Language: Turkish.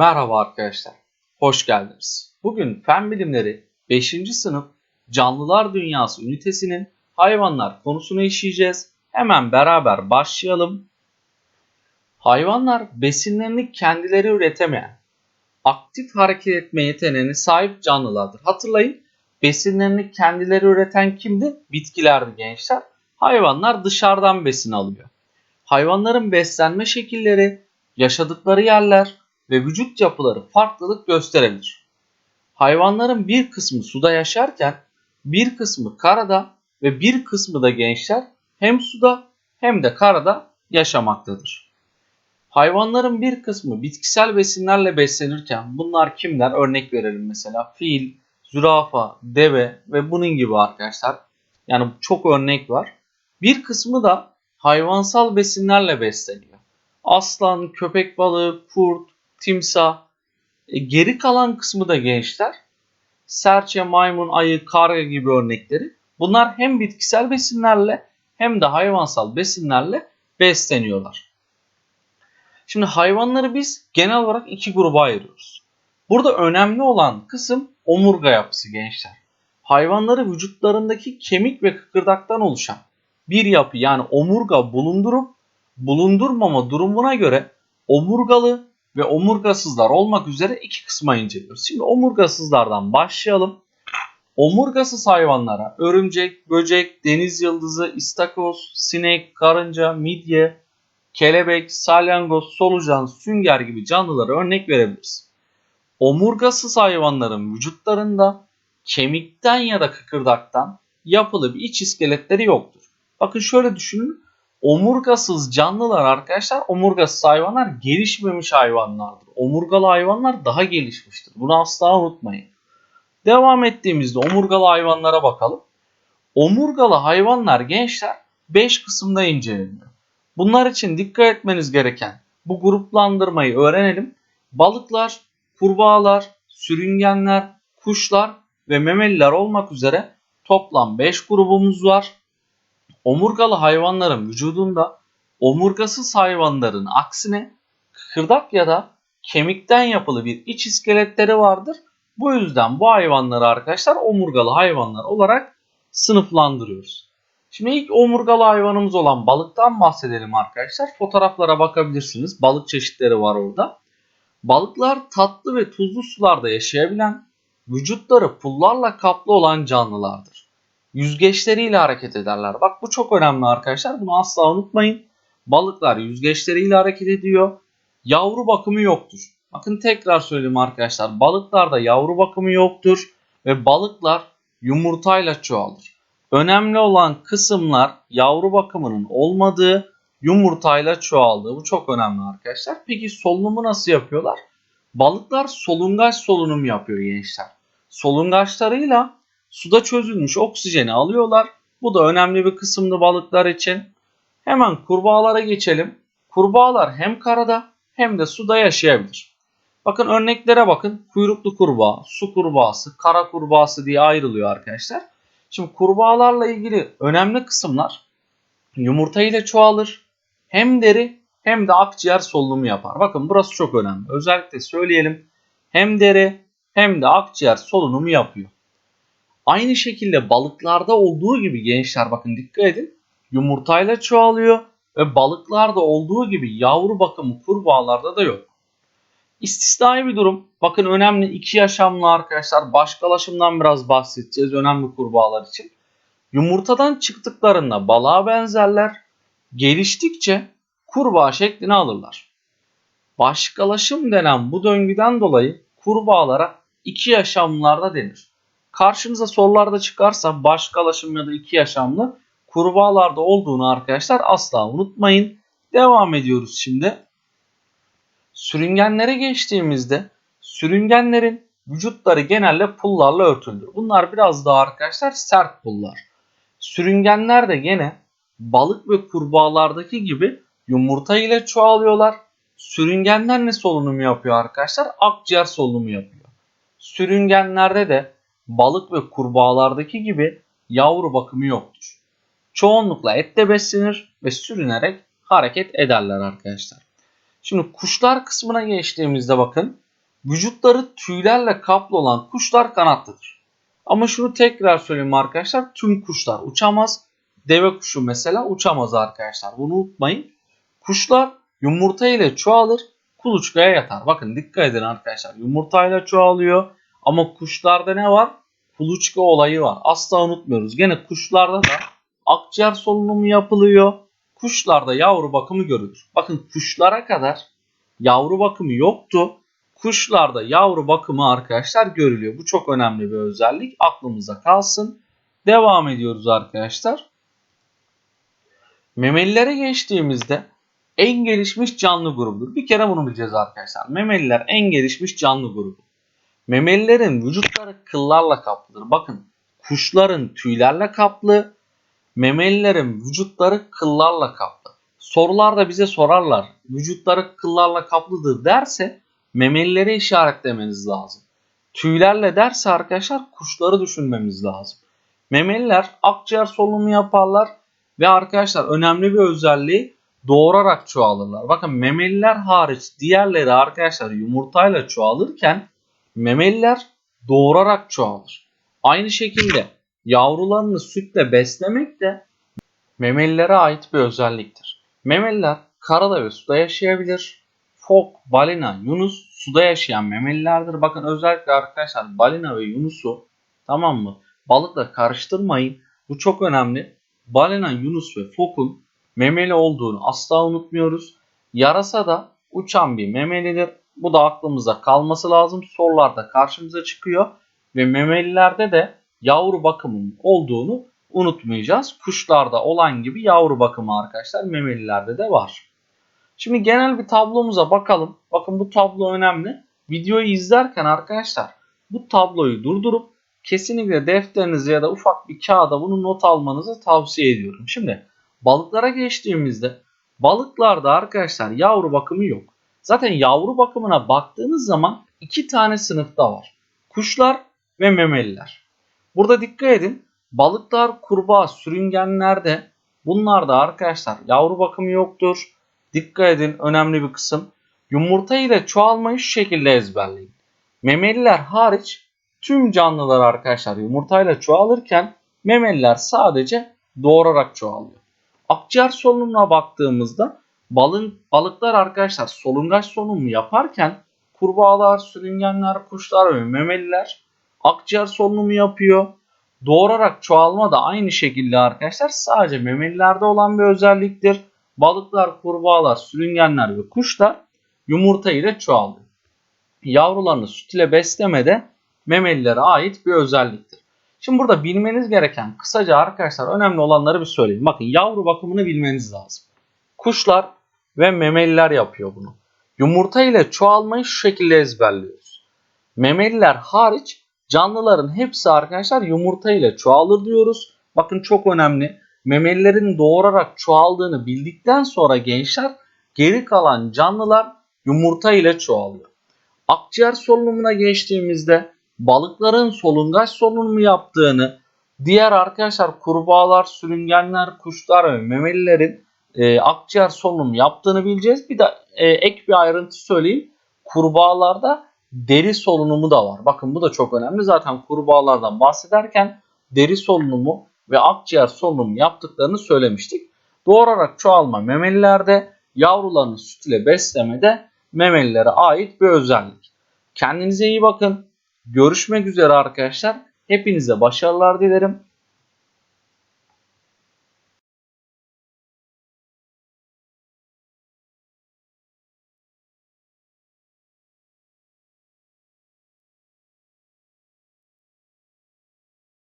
Merhaba arkadaşlar, hoş geldiniz. Bugün Fen Bilimleri 5. sınıf Canlılar Dünyası ünitesinin hayvanlar konusunu işleyeceğiz. Hemen beraber başlayalım. Hayvanlar besinlerini kendileri üretemeyen, aktif hareket etme yeteneğine sahip canlılardır. Hatırlayın, besinlerini kendileri üreten kimdi? Bitkilerdi gençler. Hayvanlar dışarıdan besin alıyor. Hayvanların beslenme şekilleri, yaşadıkları yerler, ve vücut yapıları farklılık gösterebilir. Hayvanların bir kısmı suda yaşarken bir kısmı karada ve bir kısmı da gençler hem suda hem de karada yaşamaktadır. Hayvanların bir kısmı bitkisel besinlerle beslenirken bunlar kimler? Örnek verelim mesela fil, zürafa, deve ve bunun gibi arkadaşlar. Yani çok örnek var. Bir kısmı da hayvansal besinlerle besleniyor. Aslan, köpek balığı, kurt, timsah. E, geri kalan kısmı da gençler. Serçe, maymun, ayı, karga gibi örnekleri. Bunlar hem bitkisel besinlerle hem de hayvansal besinlerle besleniyorlar. Şimdi hayvanları biz genel olarak iki gruba ayırıyoruz. Burada önemli olan kısım omurga yapısı gençler. Hayvanları vücutlarındaki kemik ve kıkırdaktan oluşan bir yapı yani omurga bulundurup bulundurmama durumuna göre omurgalı ve omurgasızlar olmak üzere iki kısma inceliyoruz. Şimdi omurgasızlardan başlayalım. Omurgasız hayvanlara örümcek, böcek, deniz yıldızı, istakoz, sinek, karınca, midye, kelebek, salyangoz, solucan, sünger gibi canlılara örnek verebiliriz. Omurgasız hayvanların vücutlarında kemikten ya da kıkırdaktan yapılı bir iç iskeletleri yoktur. Bakın şöyle düşünün omurgasız canlılar arkadaşlar omurgasız hayvanlar gelişmemiş hayvanlardır. Omurgalı hayvanlar daha gelişmiştir. Bunu asla unutmayın. Devam ettiğimizde omurgalı hayvanlara bakalım. Omurgalı hayvanlar gençler 5 kısımda inceleniyor. Bunlar için dikkat etmeniz gereken bu gruplandırmayı öğrenelim. Balıklar, kurbağalar, sürüngenler, kuşlar ve memeliler olmak üzere toplam 5 grubumuz var. Omurgalı hayvanların vücudunda omurgasız hayvanların aksine kıkırdak ya da kemikten yapılı bir iç iskeletleri vardır. Bu yüzden bu hayvanları arkadaşlar omurgalı hayvanlar olarak sınıflandırıyoruz. Şimdi ilk omurgalı hayvanımız olan balıktan bahsedelim arkadaşlar. Fotoğraflara bakabilirsiniz. Balık çeşitleri var orada. Balıklar tatlı ve tuzlu sularda yaşayabilen, vücutları pullarla kaplı olan canlılardır yüzgeçleriyle hareket ederler. Bak bu çok önemli arkadaşlar. Bunu asla unutmayın. Balıklar yüzgeçleriyle hareket ediyor. Yavru bakımı yoktur. Bakın tekrar söyleyeyim arkadaşlar. Balıklarda yavru bakımı yoktur ve balıklar yumurtayla çoğalır. Önemli olan kısımlar yavru bakımının olmadığı, yumurtayla çoğaldığı. Bu çok önemli arkadaşlar. Peki solunumu nasıl yapıyorlar? Balıklar solungaç solunum yapıyor gençler. Solungaçlarıyla Suda çözülmüş oksijeni alıyorlar. Bu da önemli bir kısımdı balıklar için. Hemen kurbağalara geçelim. Kurbağalar hem karada hem de suda yaşayabilir. Bakın örneklere bakın. Kuyruklu kurbağa, su kurbağası, kara kurbağası diye ayrılıyor arkadaşlar. Şimdi kurbağalarla ilgili önemli kısımlar yumurta ile çoğalır. Hem deri hem de akciğer solunumu yapar. Bakın burası çok önemli. Özellikle söyleyelim. Hem deri hem de akciğer solunumu yapıyor. Aynı şekilde balıklarda olduğu gibi gençler bakın dikkat edin. Yumurtayla çoğalıyor ve balıklarda olduğu gibi yavru bakımı kurbağalarda da yok. İstisnai bir durum. Bakın önemli iki yaşamlı arkadaşlar. Başkalaşımdan biraz bahsedeceğiz önemli kurbağalar için. Yumurtadan çıktıklarında balığa benzerler. Geliştikçe kurbağa şeklini alırlar. Başkalaşım denen bu döngüden dolayı kurbağalara iki yaşamlılarda denir. Karşınıza sorularda çıkarsa başkalaşım ya da iki yaşamlı kurbağalarda olduğunu arkadaşlar asla unutmayın. Devam ediyoruz şimdi. Sürüngenlere geçtiğimizde sürüngenlerin vücutları genelde pullarla örtülür. Bunlar biraz daha arkadaşlar sert pullar. Sürüngenler de gene balık ve kurbağalardaki gibi yumurta ile çoğalıyorlar. Sürüngenler ne solunumu yapıyor arkadaşlar? Akciğer solunumu yapıyor. Sürüngenlerde de balık ve kurbağalardaki gibi yavru bakımı yoktur. Çoğunlukla ette beslenir ve sürünerek hareket ederler arkadaşlar. Şimdi kuşlar kısmına geçtiğimizde bakın vücutları tüylerle kaplı olan kuşlar kanatlıdır. Ama şunu tekrar söyleyeyim arkadaşlar tüm kuşlar uçamaz. Deve kuşu mesela uçamaz arkadaşlar. Bunu unutmayın. Kuşlar yumurta ile çoğalır, kuluçkaya yatar. Bakın dikkat edin arkadaşlar. Yumurtayla çoğalıyor ama kuşlarda ne var? Kuluçka olayı var. Asla unutmuyoruz. Gene kuşlarda da akciğer solunumu yapılıyor. Kuşlarda yavru bakımı görülür. Bakın kuşlara kadar yavru bakımı yoktu. Kuşlarda yavru bakımı arkadaşlar görülüyor. Bu çok önemli bir özellik. Aklımıza kalsın. Devam ediyoruz arkadaşlar. Memelilere geçtiğimizde en gelişmiş canlı grubudur. Bir kere bunu bileceğiz arkadaşlar. Memeliler en gelişmiş canlı grubu. Memelilerin vücutları kıllarla kaplıdır. Bakın kuşların tüylerle kaplı, memelilerin vücutları kıllarla kaplı. Sorularda bize sorarlar. Vücutları kıllarla kaplıdır derse memelileri işaretlemeniz lazım. Tüylerle derse arkadaşlar kuşları düşünmemiz lazım. Memeliler akciğer solunumu yaparlar ve arkadaşlar önemli bir özelliği doğurarak çoğalırlar. Bakın memeliler hariç diğerleri arkadaşlar yumurtayla çoğalırken memeliler doğurarak çoğalır. Aynı şekilde yavrularını sütle beslemek de memelilere ait bir özelliktir. Memeliler karada ve suda yaşayabilir. Fok, balina, yunus suda yaşayan memelilerdir. Bakın özellikle arkadaşlar balina ve yunusu tamam mı? Balıkla karıştırmayın. Bu çok önemli. Balina, yunus ve fokun memeli olduğunu asla unutmuyoruz. Yarasa da uçan bir memelidir. Bu da aklımıza kalması lazım. Sorularda karşımıza çıkıyor ve memelilerde de yavru bakımının olduğunu unutmayacağız. Kuşlarda olan gibi yavru bakımı arkadaşlar memelilerde de var. Şimdi genel bir tablomuza bakalım. Bakın bu tablo önemli. Videoyu izlerken arkadaşlar bu tabloyu durdurup kesinlikle defterinize ya da ufak bir kağıda bunu not almanızı tavsiye ediyorum. Şimdi balıklara geçtiğimizde balıklarda arkadaşlar yavru bakımı yok. Zaten yavru bakımına baktığınız zaman iki tane sınıfta var. Kuşlar ve memeliler. Burada dikkat edin. Balıklar, kurbağa, sürüngenlerde bunlarda arkadaşlar yavru bakımı yoktur. Dikkat edin önemli bir kısım. Yumurta ile çoğalmayı şu şekilde ezberleyin. Memeliler hariç tüm canlılar arkadaşlar yumurtayla çoğalırken memeliler sadece doğurarak çoğalıyor. Akciğer solunumuna baktığımızda balın, balıklar arkadaşlar solungaç solunumu yaparken kurbağalar, sürüngenler, kuşlar ve memeliler akciğer solunumu yapıyor. Doğurarak çoğalma da aynı şekilde arkadaşlar sadece memelilerde olan bir özelliktir. Balıklar, kurbağalar, sürüngenler ve kuşlar yumurta ile çoğalıyor. Yavrularını süt ile beslemede memelilere ait bir özelliktir. Şimdi burada bilmeniz gereken kısaca arkadaşlar önemli olanları bir söyleyeyim. Bakın yavru bakımını bilmeniz lazım. Kuşlar ve memeliler yapıyor bunu. Yumurta ile çoğalmayı şu şekilde ezberliyoruz. Memeliler hariç canlıların hepsi arkadaşlar yumurta ile çoğalır diyoruz. Bakın çok önemli. Memelilerin doğurarak çoğaldığını bildikten sonra gençler geri kalan canlılar yumurta ile çoğalıyor. Akciğer solunumuna geçtiğimizde balıkların solungaç solunumu yaptığını, diğer arkadaşlar kurbağalar, sürüngenler, kuşlar ve memelilerin e, akciğer solunum yaptığını bileceğiz. Bir de e, ek bir ayrıntı söyleyeyim. Kurbağalarda deri solunumu da var. Bakın bu da çok önemli. Zaten kurbağalardan bahsederken deri solunumu ve akciğer solunumu yaptıklarını söylemiştik. Doğurarak çoğalma memelilerde, yavrularını süt ile beslemede memelilere ait bir özellik. Kendinize iyi bakın. Görüşmek üzere arkadaşlar. Hepinize başarılar dilerim.